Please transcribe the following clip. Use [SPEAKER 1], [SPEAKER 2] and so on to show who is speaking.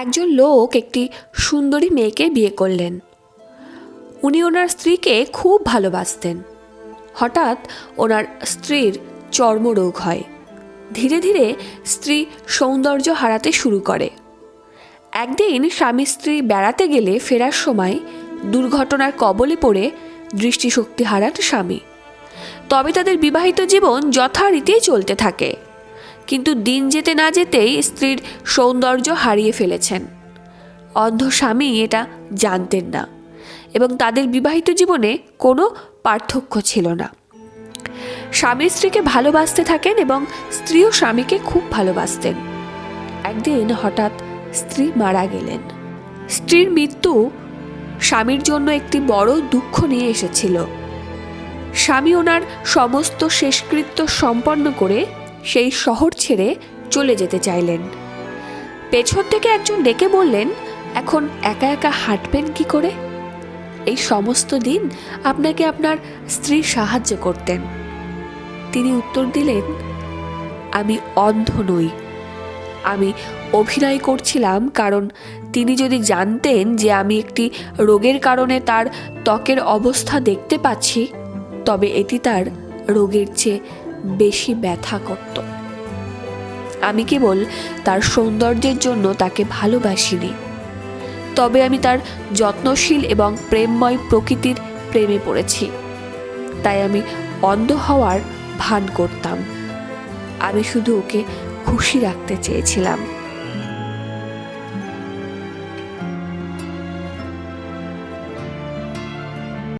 [SPEAKER 1] একজন লোক একটি সুন্দরী মেয়েকে বিয়ে করলেন। উনি ওনার স্ত্রীকে খুব ভালোবাসতেন। হঠাৎ ওনার স্ত্রীর চর্মরোগ হয়। ধীরে ধীরে স্ত্রী সৌন্দর্য হারাতে শুরু করে। একদিন স্বামী স্ত্রী বেড়াতে গেলে ফেরার সময় দুর্ঘটনার কবলে পড়ে দৃষ্টিশক্তি হারান স্বামী। তবে তাদের বিবাহিত জীবন যথারীতি চলতে থাকে। কিন্তু দিন যেতে না যেতেই স্ত্রীর সৌন্দর্য হারিয়ে ফেলেছেন। অন্ধ স্বামী এটা জানতেন না এবং তাদের বিবাহিত জীবনে কোনো পার্থক্য ছিল না। স্বামী স্ত্রীকে ভালোবাসতে থাকেন এবং স্ত্রীও স্বামীকে খুব ভালোবাসতেন। একদিন হঠাৎ স্ত্রী মারা গেলেন। স্ত্রীর মৃত্যু স্বামীর জন্য একটি বড় দুঃখ নিয়ে এসেছিল। স্বামী ওনার সমস্ত শেষকৃত্য সম্পন্ন করে সেই শহর ছেড়ে চলে যেতে চাইলেন। পেছন থেকে একজন ডেকে বললেন, এখন একা একা হাঁটবেন কি করে? এই সমস্ত দিন আপনাকে আপনার স্ত্রী সাহায্য করতেন। তিনি উত্তর দিলেন, আমি অন্ধ নই। আমি অভিনয় করছিলাম কারণ তিনি যদি জানতেন যে আমি একটি রোগের কারণে তার ত্বকের অবস্থা দেখতে পাচ্ছি, তবে এটি তার রোগের চেয়ে বেশি ব্যথা করত। আমি কেবল তার সৌন্দর্যের জন্য তাকে ভালোবাসিনি। তবে আমি তার যত্নশীল এবং প্রেমময় প্রকৃতির প্রেমে পড়েছি। তাই আমি অন্ধ হওয়ার ভান করতাম। আমি শুধু ওকে খুশি রাখতে চেয়েছিলাম।